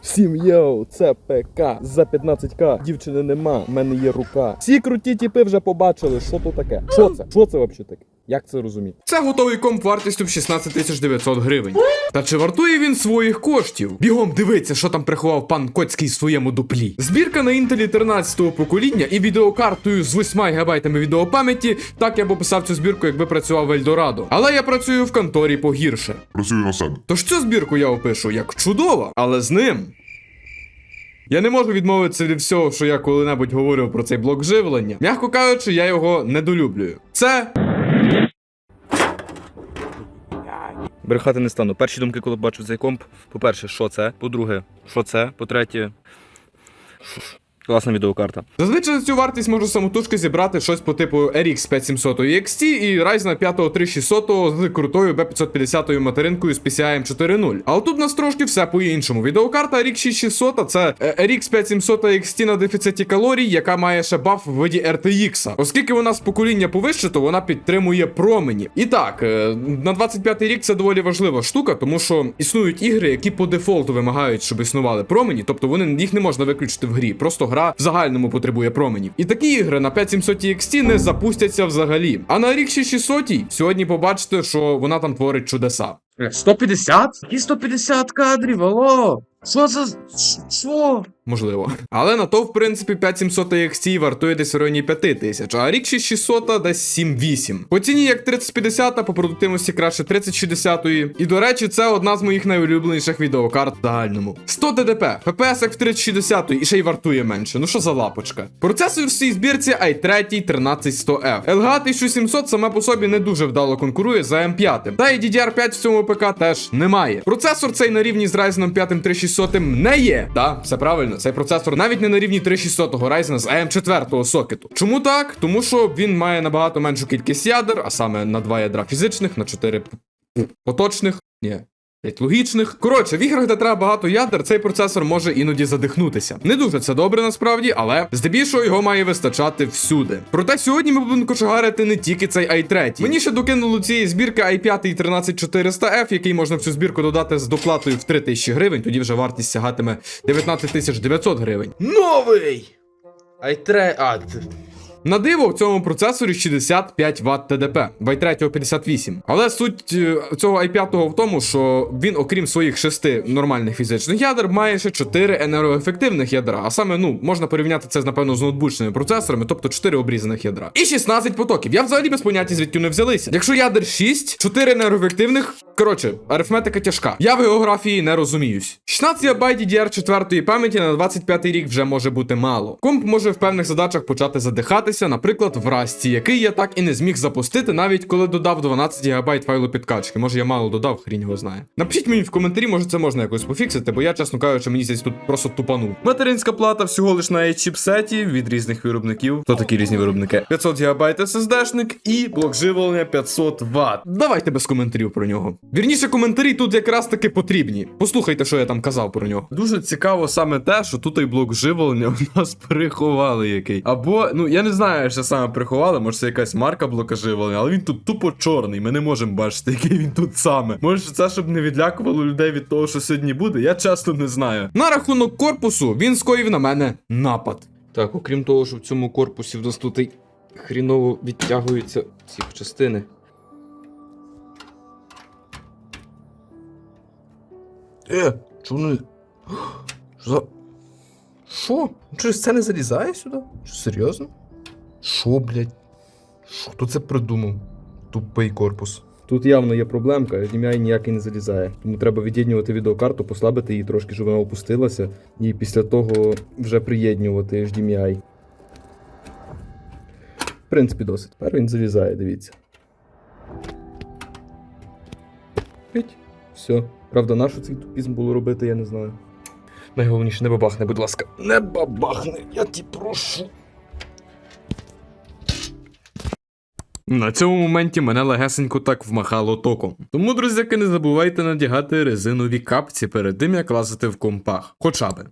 Всім йоу, це ПК за 15к. Дівчини нема, в мене є рука. Всі круті тіпи вже побачили, що то таке. Що це? Що це взагалі таке? Як це розуміти? Це готовий комп вартістю в 16 тисяч 900 гривень. Та чи вартує він своїх коштів? Бігом дивиться, що там приховав пан Коцький в своєму дуплі. Збірка на інтелі 13-го покоління і відеокартою з 8 ГБ відеопам'яті. Так я б описав цю збірку, якби працював в Ельдорадо. Але я працюю в конторі погірше. Працюю на себе. Тож цю збірку я опишу як чудова, але з ним. Я не можу відмовитися від всього, що я коли-небудь говорив про цей блок живлення. М'яко кажучи, я його недолюблюю. Це Брехати не стану. Перші думки, коли бачу цей комп, по-перше, що це? По-друге, що це? По-третє, класна відеокарта. Зазвичай за цю вартість можу самотужки зібрати щось по типу RX 5700 XT і Ryzen 5 3600 з крутою B550 материнкою з PCIe 4.0. А отут у нас трошки все по-іншому. Відеокарта RX 6600 це е, RX 5700 XT на дефіциті калорій, яка має ще баф в виді RTX. Оскільки вона з покоління повище, то вона підтримує промені. І так, е, на 25 рік це доволі важлива штука, тому що існують ігри, які по дефолту вимагають, щоб існували промені, тобто вони їх не можна виключити в грі. Просто гра в загальному потребує променів. І такі ігри на 5700 XT не запустяться взагалі. А на RX 600 сьогодні побачите, що вона там творить чудеса. 150? Які 150 кадрів, алло? Що це? Що? Можливо. Але на то, в принципі, 5700 XT вартує десь в районі 5000, а RX 6600 десь 7-8. По ціні як 3050, по продуктивності краще 3060. І до речі, це одна з моїх найулюбленіших відеокарт в загальному. 100 ДДП, FPS як в 3060 і ще й вартує менше. Ну що за лапочка? Процесор в цій збірці i3 13100F. LGA 1700 саме по собі не дуже вдало конкурує за M5. Та і DDR5 в цьому ПК теж немає. Процесор цей на рівні з Ryzen 5 3600 не є. Так, все правильно, цей процесор навіть не на рівні 3600 Ryzen з AM4 сокету. Чому так? Тому що він має набагато меншу кількість ядер, а саме на 2 ядра фізичних, на 4 п- п- поточних. Ні. П'ять логічних. Коротше, в іграх, де треба багато ядер, цей процесор може іноді задихнутися. Не дуже це добре насправді, але здебільшого його має вистачати всюди. Проте сьогодні ми будемо кочегарити не тільки цей i3. Мені ще докинули цієї збірки i5 13400F, який можна в цю збірку додати з доплатою в 3000 гривень, тоді вже вартість сягатиме 19900 гривень. Новий! Айтре. А, т- На диво, в цьому процесорі 65 Вт ТДП, в i3 58. Але суть е, цього i5 в тому, що він, окрім своїх шести нормальних фізичних ядер, має ще 4 енергоефективних ядра. А саме, ну, можна порівняти це, напевно, з ноутбучними процесорами, тобто 4 обрізаних ядра. І 16 потоків. Я взагалі без поняття звідки вони взялися. Якщо ядер 6, 4 енергоефективних. Коротше, арифметика тяжка. Я в географії не розуміюсь. 16 ГБ DDR4 пам'яті на 25 рік вже може бути мало. Комп може в певних задачах почати задихатися, наприклад, в Расті, який я так і не зміг запустити, навіть коли додав 12 ГБ файлу підкачки. Може я мало додав, хрінь його знає. Напишіть мені в коментарі, може це можна якось пофіксити, бо я, чесно кажучи, мені здесь тут просто тупанув. Материнська плата всього лиш на чіпсеті від різних виробників. Хто такі різні виробники? 500 ГБ SSD-шник і блок живлення 500 Вт. Давайте без коментарів про нього. Вірніше, коментарі тут якраз таки потрібні. Послухайте, що я там казав про нього. Дуже цікаво саме те, що тут і блок живлення у нас приховали який. Або, ну я не знаю, що саме приховали, може це якась марка блока живлення, але він тут тупо чорний. Ми не можемо бачити, який він тут саме. Може, це щоб не відлякувало людей від того, що сьогодні буде, я чесно не знаю. На рахунок корпусу він скоїв на мене напад. Так, окрім того, що в цьому корпусі в нас тут і хріново відтягуються ці частини. Е, вони. Що. Що? Через це не залізає сюди? Що, серйозно? Що, блядь? Хто це придумав? Тупий корпус. Тут явно є проблемка, HDMI ніякий не залізає. Тому треба від'єднювати відеокарту, послабити її трошки, щоб вона опустилася, і після того вже приєднювати HDMI. В принципі, досить. Тепер він залізає, дивіться. Пить. Все. Правда, нащо цей тупізм було робити, я не знаю. Найголовніше, не бабахне, будь ласка. Не бабахне, я ті прошу. На цьому моменті мене легесенько так вмахало током. Тому, друзяки, не забувайте надягати резинові капці перед тим, як лазити в компах. Хоча би.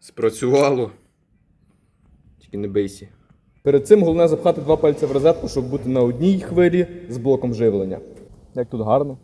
Спрацювало. Тільки не бейсі. Перед цим головне запхати два пальці в розетку, щоб бути на одній хвилі з блоком живлення. Як тут гарно.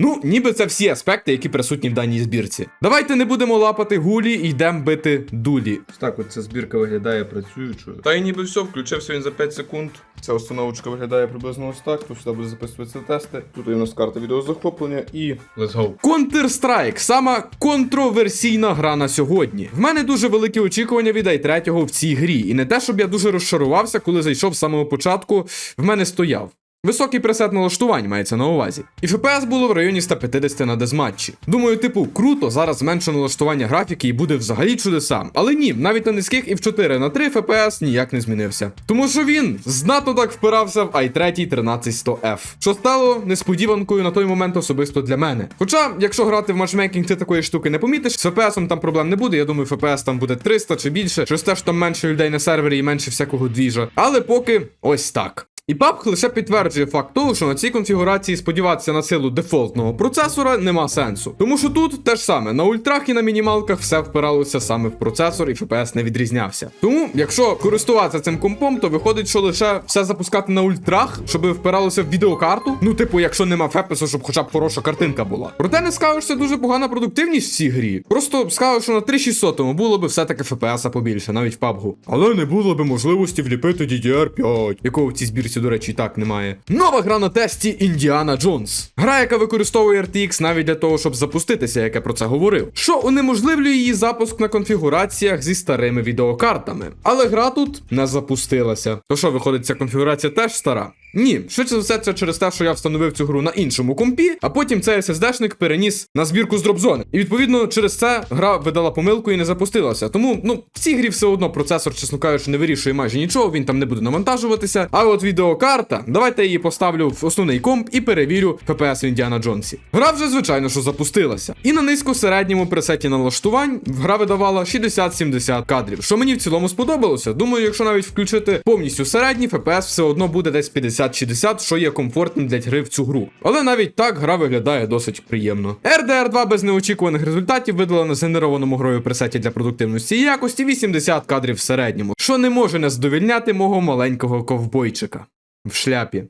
Ну, ніби це всі аспекти, які присутні в даній збірці. Давайте не будемо лапати гулі і йдемо бити дулі. Так, от ця збірка виглядає працюючою. Та й ніби все, включився він за 5 секунд. Ця установочка виглядає приблизно ось так. Тут сюди буде записуватися тести. Тут є у нас карта відеозахоплення і let's go. Counter-Strike – сама контроверсійна гра на сьогодні. В мене дуже великі очікування від i3 в цій грі. І не те, щоб я дуже розчарувався, коли зайшов з самого початку, в мене стояв. Високий пресет налаштувань мається на увазі. І FPS було в районі 150 на дезматчі. Думаю, типу, круто, зараз зменшу налаштування графіки і буде взагалі чудесам. Але ні, навіть на низьких і в 4 на 3 FPS ніяк не змінився. Тому що він знатно так впирався в i3 13100F, що стало несподіванкою на той момент особисто для мене. Хоча, якщо грати в матчмейкінг, ти такої штуки не помітиш, з FPS там проблем не буде. Я думаю, FPS там буде 300 чи більше, через те, що там менше людей на сервері і менше всякого двіжа. Але поки ось так. І PUBG лише підтверджує факт того, що на цій конфігурації сподіватися на силу дефолтного процесора нема сенсу. Тому що тут те ж саме, на ультрах і на мінімалках все впиралося саме в процесор і FPS не відрізнявся. Тому, якщо користуватися цим компом, то виходить, що лише все запускати на ультрах, щоб впиралося в відеокарту. Ну, типу, якщо нема фепесу, щоб хоча б хороша картинка була. Проте не скажу, що це дуже погана продуктивність в цій грі. Просто скажу, що на 3600 було би все-таки FPS побільше, навіть в PUBG. Але не було би можливості вліпити DDR5, якого в цій збірці, до речі, так немає. Нова гра на тесті Індіана Джонс. Гра, яка використовує RTX навіть для того, щоб запуститися, як я про це говорив. Що унеможливлює її запуск на конфігураціях зі старими відеокартами. Але гра тут не запустилася. То що, виходить, ця конфігурація теж стара? Ні, швидше за все, це через те, що я встановив цю гру на іншому компі, а потім цей SSD-шник переніс на збірку з дропзони. І відповідно через це гра видала помилку і не запустилася. Тому, ну, в цій грі все одно процесор, чесно кажучи, не вирішує майже нічого, він там не буде навантажуватися. А от відеокарта, давайте я її поставлю в основний комп і перевірю FPS в Індіана Джонсі. Гра вже, звичайно, що запустилася. І на низько-середньому пресеті налаштувань гра видавала 60-70 кадрів, що мені в цілому сподобалося. Думаю, якщо навіть включити повністю середній, FPS все одно буде десь 50-60, що є комфортним для гри в цю гру. Але навіть так гра виглядає досить приємно. RDR 2 без неочікуваних результатів видала на згенерованому грою пресеті для продуктивності і якості 80 кадрів в середньому, що не може не задовільняти мого маленького ковбойчика в шляпі.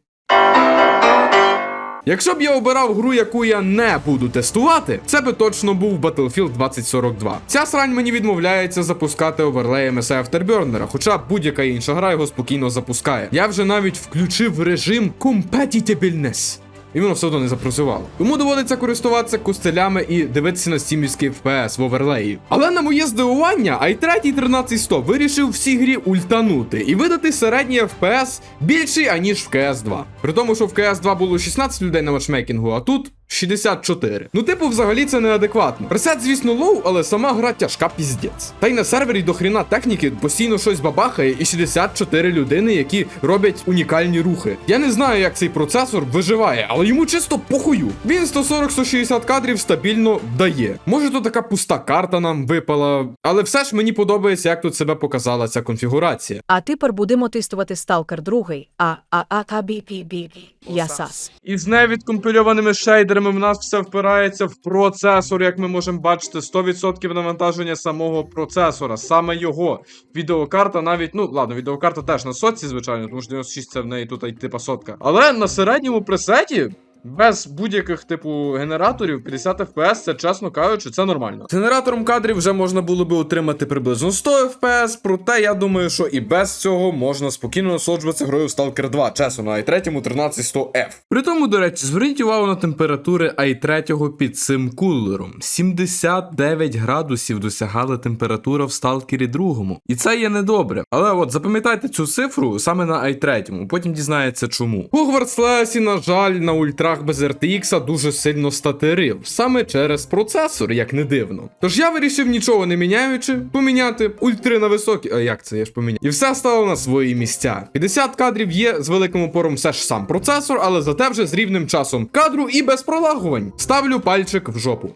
Якщо б я обирав гру, яку я не буду тестувати, це би точно був Battlefield 2042. Ця срань мені відмовляється запускати оверлей MSI Afterburner, хоча будь-яка інша гра його спокійно запускає. Я вже навіть включив режим Competitiveness. І воно все одно не запрацювало. Тому доводиться користуватися костелями і дивитися на стімівський FPS в оверлеї. Але на моє здивування, i3 13100 вирішив в цій грі ультанути і видати середній FPS більший, аніж в CS 2. При тому, що в CS 2 було 16 людей на матчмейкінгу, а тут 64. Ну, типу, взагалі це неадекватно. Пресет, звісно, лоу, але сама гра тяжка піздець. Та й на сервері до хріна техніки постійно щось бабахає, і 64 людини, які роблять унікальні рухи. Я не знаю, як цей процесор виживає, але йому чисто похую. Він 140-160 кадрів стабільно дає. Може, то така пуста карта нам випала, але все ж мені подобається, як тут себе показала ця конфігурація. А тепер будемо тестувати Stalker 2, а а а та бі бі бі бі. Ясас. І з невідкомпільованими шейдерами в нас все впирається в процесор, як ми можемо бачити, 100% навантаження самого процесора, саме його. Відеокарта навіть, ну ладно, відеокарта теж на сотці, звичайно, тому що 96 це в неї тут типа сотка. Але на середньому пресеті. Без будь-яких типу генераторів 50 FPS, це чесно кажучи, це нормально. Генератором кадрів вже можна було би отримати приблизно 100 FPS, проте я думаю, що і без цього можна спокійно насолоджуватися грою в Stalker 2, чесно, на i3 13100F. При тому, до речі, зверніть увагу на температури i3 під цим кулером. 79 градусів досягала температура в Stalker 2. І це є недобре. Але от запам'ятайте цю цифру саме на i3, потім дізнається чому. Hogwarts Legacy, на жаль, на ультрах без RTX дуже сильно статерив, саме через процесор, як не дивно. Тож я вирішив нічого не міняючи, поміняти ультри на високі. А як це я ж поміняв? І все стало на свої місця. 50 кадрів є з великим опором все ж сам процесор, але зате вже з рівним часом кадру і без пролагувань. Ставлю пальчик в жопу.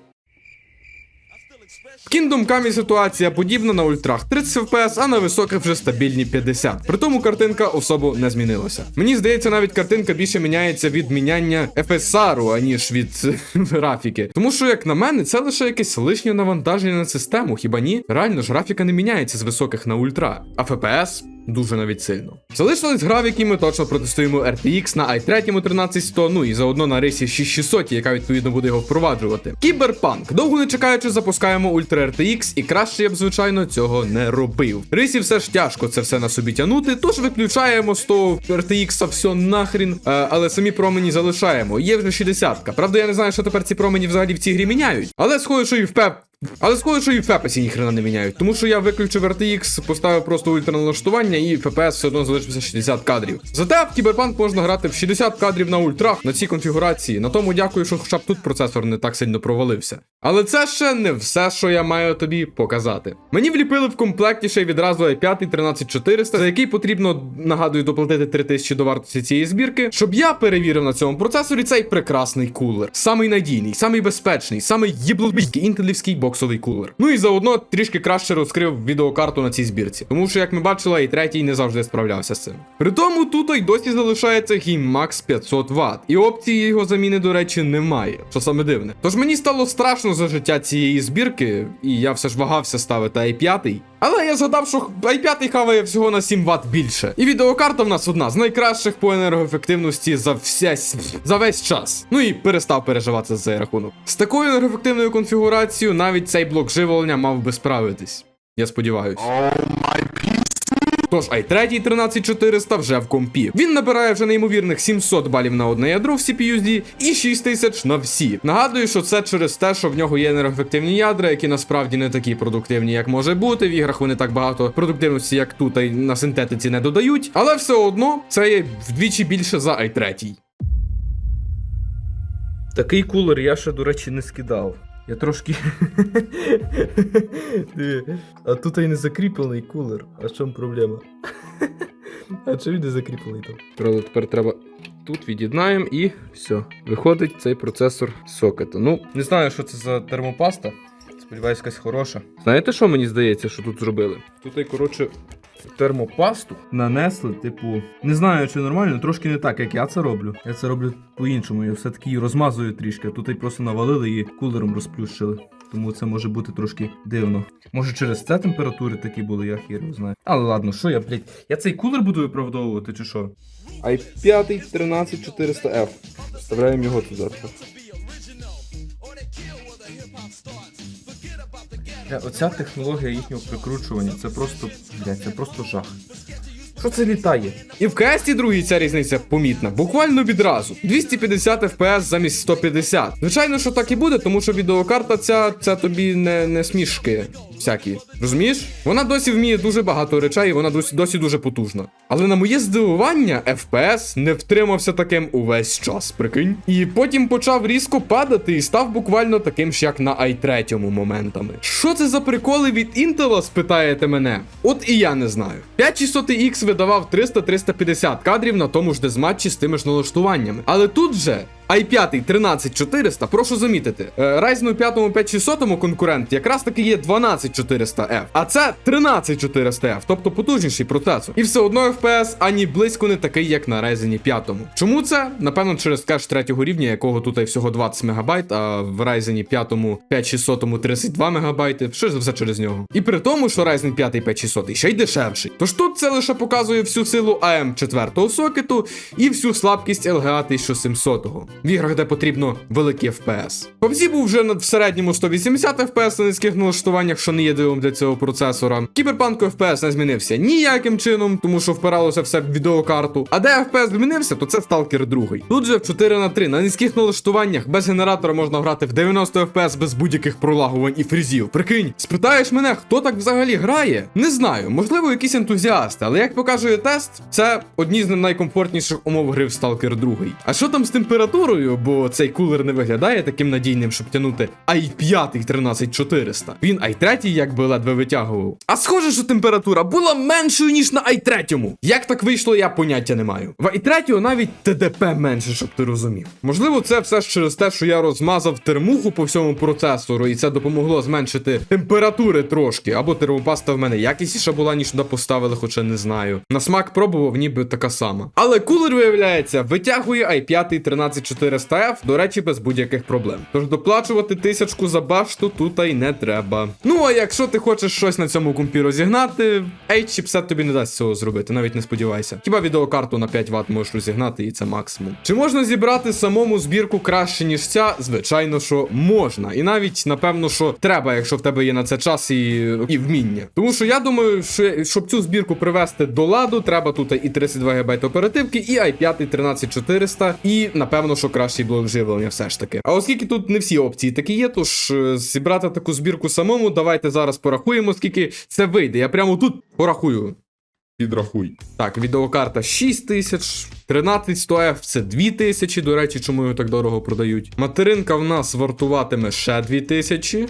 Kingdom Come ситуація подібна на ультрах 30 FPS, а на високих вже стабільні 50. При тому картинка особо не змінилася. Мені здається, навіть картинка більше міняється від міняння FSR, аніж від графіки. Тому що, як на мене, це лише якесь лишнє навантаження на систему, хіба ні? Реально ж графіка не міняється з високих на ультра, а FPS Дуже навіть сильно. Залишилась гра, в якій ми точно протестуємо RTX на i3 13100, ну і заодно на рисі 6600, яка відповідно буде його впроваджувати. Кіберпанк. Довго не чекаючи, запускаємо Ultra RTX, і краще я б, звичайно, цього не робив. Рисі все ж тяжко це все на собі тягнути, тож виключаємо з того RTX все нахрін, е, але самі промені залишаємо. Є вже 60-ка. Правда, я не знаю, що тепер ці промені взагалі в цій грі міняють, але схоже, що і в ПЕП але схоже, що і в Фепесі ніхрена не міняють, тому що я виключив RTX, поставив просто ультраналаштування і FPS все одно залишився 60 кадрів. Зате в Кіберпанк можна грати в 60 кадрів на ультрах на цій конфігурації. На тому дякую, що хоча б тут процесор не так сильно провалився. Але це ще не все, що я маю тобі показати. Мені вліпили в комплекті ще відразу i5 13400, за який потрібно, нагадую, доплатити 3000 до вартості цієї збірки, щоб я перевірив на цьому процесорі цей прекрасний кулер. Самий надійний, самий безпечний, самий єблобійський інтелівський боксовий кулер. Ну і заодно трішки краще розкрив відеокарту на цій збірці, тому що, як ми бачили, і третій не завжди справлявся з цим. При тому тут й досі залишається GameMax 500 Вт, і опції його заміни, до речі, немає, що саме дивне. Тож мені стало страшно за життя цієї збірки, і я все ж вагався ставити i5. Але я згадав, що i5 хаває всього на 7 Вт більше. І відеокарта в нас одна з найкращих по енергоефективності за вся, за весь час. Ну і перестав переживати за цей рахунок. З такою енергоефективною конфігурацією навіть цей блок живлення мав би справитись. Я сподіваюся. Тож i3 13400 вже в компі. Він набирає вже неймовірних 700 балів на одне ядро в CPU-D і 6000 на всі. Нагадую, що це через те, що в нього є енергоефективні ядра, які насправді не такі продуктивні, як може бути. В іграх вони так багато продуктивності, як тут, і на синтетиці не додають. Але все одно це є вдвічі більше за i3. Такий кулер я ще, до речі, не скидав. Я трошки. А тут і не закріплений кулер. А в чому проблема? А чому він не закріплений там? Правда, тепер треба тут від'єднаємо і все. Виходить цей процесор сокета. Ну, Не знаю, що це за термопаста. Сподіваюсь, якась хороша. знаєте, що мені здається, що тут зробили? Тут, коротше, термопасту нанесли, типу, не знаю, чи нормально, трошки не так, як я це роблю. Я це роблю по-іншому. Я все-таки її розмазую трішки, тут і просто навалили і кулером розплющили. Тому це може бути трошки дивно. Може через це температури такі були, я хір знаю. Але ладно, що я, блядь, я цей кулер буду виправдовувати чи що? i5 13400F. Вставляємо його туди. Оця технологія їхнього прикручування, це просто, блядь, це просто жах. Що це літає? І в кесті другій ця різниця помітна, буквально відразу. 250 FPS замість 150. Звичайно, що так і буде, тому що відеокарта ця, ця тобі не, не смішки всякі. Розумієш? Вона досі вміє дуже багато речей, вона досі, досі дуже потужна. Але на моє здивування, FPS не втримався таким увесь час, прикинь. І потім почав різко падати і став буквально таким ж, як на i3 моментами. Що це за приколи від Intel, спитаєте мене? От і я не знаю. 5600X видавав 300-350 кадрів на тому ж дезматчі з тими ж налаштуваннями. Але тут же i5 13400, прошу замітити, е, Ryzen 5 5600 конкурент якраз таки є 12400F, а це 13400F, тобто потужніший процесор. І все одно FPS ані близько не такий, як на Ryzen 5. Чому це? Напевно, через кеш третього рівня, якого тут і всього 20 МБ, а в Ryzen 5 5600 32 МБ, що за все через нього. І при тому, що Ryzen 5 5600 ще й дешевший. Тож тут це лише показує всю силу AM 4 сокету і всю слабкість LGA 1700 в іграх, де потрібно великі FPS. PUBG був вже в середньому 180 FPS на низьких налаштуваннях, що не є дивом для цього процесора. Кіберпанку FPS не змінився ніяким чином, тому що впиралося все в відеокарту. А де FPS змінився, то це Stalker 2. Тут же в 4 на 3 на низьких налаштуваннях без генератора можна грати в 90 FPS без будь-яких пролагувань і фрізів. Прикинь, спитаєш мене, хто так взагалі грає? Не знаю, можливо, якісь ентузіасти, але як показує тест, це одні з найкомфортніших умов гри в Stalker 2. А що там з температурою? Бо цей кулер не виглядає таким надійним, щоб тягнути i5 13400. Він i3 якби ледве витягував. А схоже, що температура була меншою, ніж на i3. Як так вийшло, я поняття не маю. В i3 навіть ТДП менше, щоб ти розумів. Можливо, це все ж через те, що я розмазав термуху по всьому процесору, і це допомогло зменшити температури трошки. Або термопаста в мене якісніша була, ніж туди поставили, хоча не знаю. На смак пробував, ніби така сама. Але кулер, виявляється, витягує i5 13400 13400F, до речі, без будь-яких проблем. Тож доплачувати тисячку за башту тут і не треба. Ну а якщо ти хочеш щось на цьому компі розігнати, H-чіпсет тобі не дасть цього зробити, навіть не сподівайся. Хіба відеокарту на 5 Вт можеш розігнати, і це максимум. Чи можна зібрати самому збірку краще, ніж ця? Звичайно, що можна. І навіть напевно, що треба, якщо в тебе є на це час і, і вміння. Тому що я думаю, що щоб цю збірку привести до ладу, треба тут і 32 ГБ оперативки, і i5 13400, і напевно, що кращий блок живлення все ж таки. А оскільки тут не всі опції такі є, тож е, зібрати таку збірку самому, давайте зараз порахуємо, скільки це вийде. Я прямо тут порахую. Підрахуй. Так, відеокарта 6000, 13100F це 2 тисячі. до речі, чому його так дорого продають. Материнка в нас вартуватиме ще 2000.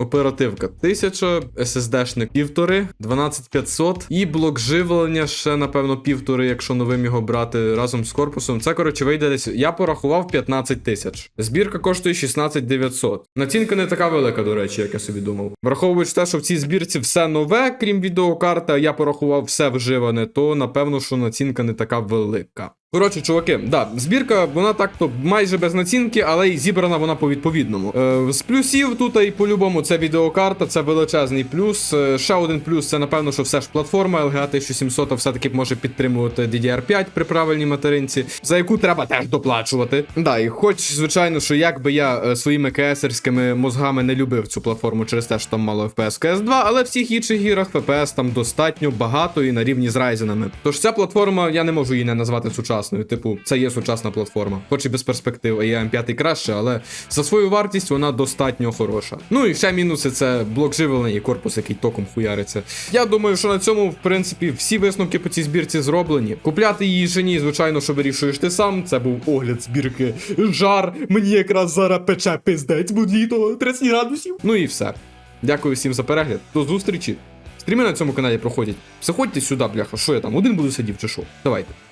Оперативка 1000, SSD-шник 1,5, 12500 і блок живлення ще, напевно, півтори, якщо новим його брати разом з корпусом. Це, коротше, вийде десь. Я порахував 15 тисяч. Збірка коштує 16 900. Націнка не така велика, до речі, як я собі думав. Враховуючи те, що в цій збірці все нове, крім відеокарти, а я порахував все вживане, то напевно, що націнка не така велика. Коротше, чуваки, да, збірка, вона так-то майже без націнки, але й зібрана вона по відповідному. Е, з плюсів тут і по-любому це відеокарта, це величезний плюс. Е, ще один плюс це, напевно, що все ж платформа LGA 1700 все-таки може підтримувати DDR5 при правильній материнці, за яку треба теж доплачувати. Да, і хоч, звичайно, що як би я е, своїми КСерськими мозгами не любив цю платформу через те, що там мало FPS CS 2, але в всіх інших іграх FPS там достатньо багато і на рівні з Ryzen. Тож ця платформа, я не можу її не назвати сучасною. Типу, це є сучасна платформа. Хоч і без перспектив, є М5 краще, але за свою вартість вона достатньо хороша. Ну і ще мінуси це блок живлення і корпус, який током хуяриться. Я думаю, що на цьому, в принципі, всі висновки по цій збірці зроблені. Купляти її жені, звичайно, що вирішуєш ти сам. Це був огляд збірки. Жар. Мені якраз зараз пече пиздець, бо літо 30 градусів. Ну і все. Дякую всім за перегляд. До зустрічі. Стріми на цьому каналі проходять. Заходьте сюди, бляха, що я там, один буду сидів чи що? Давайте.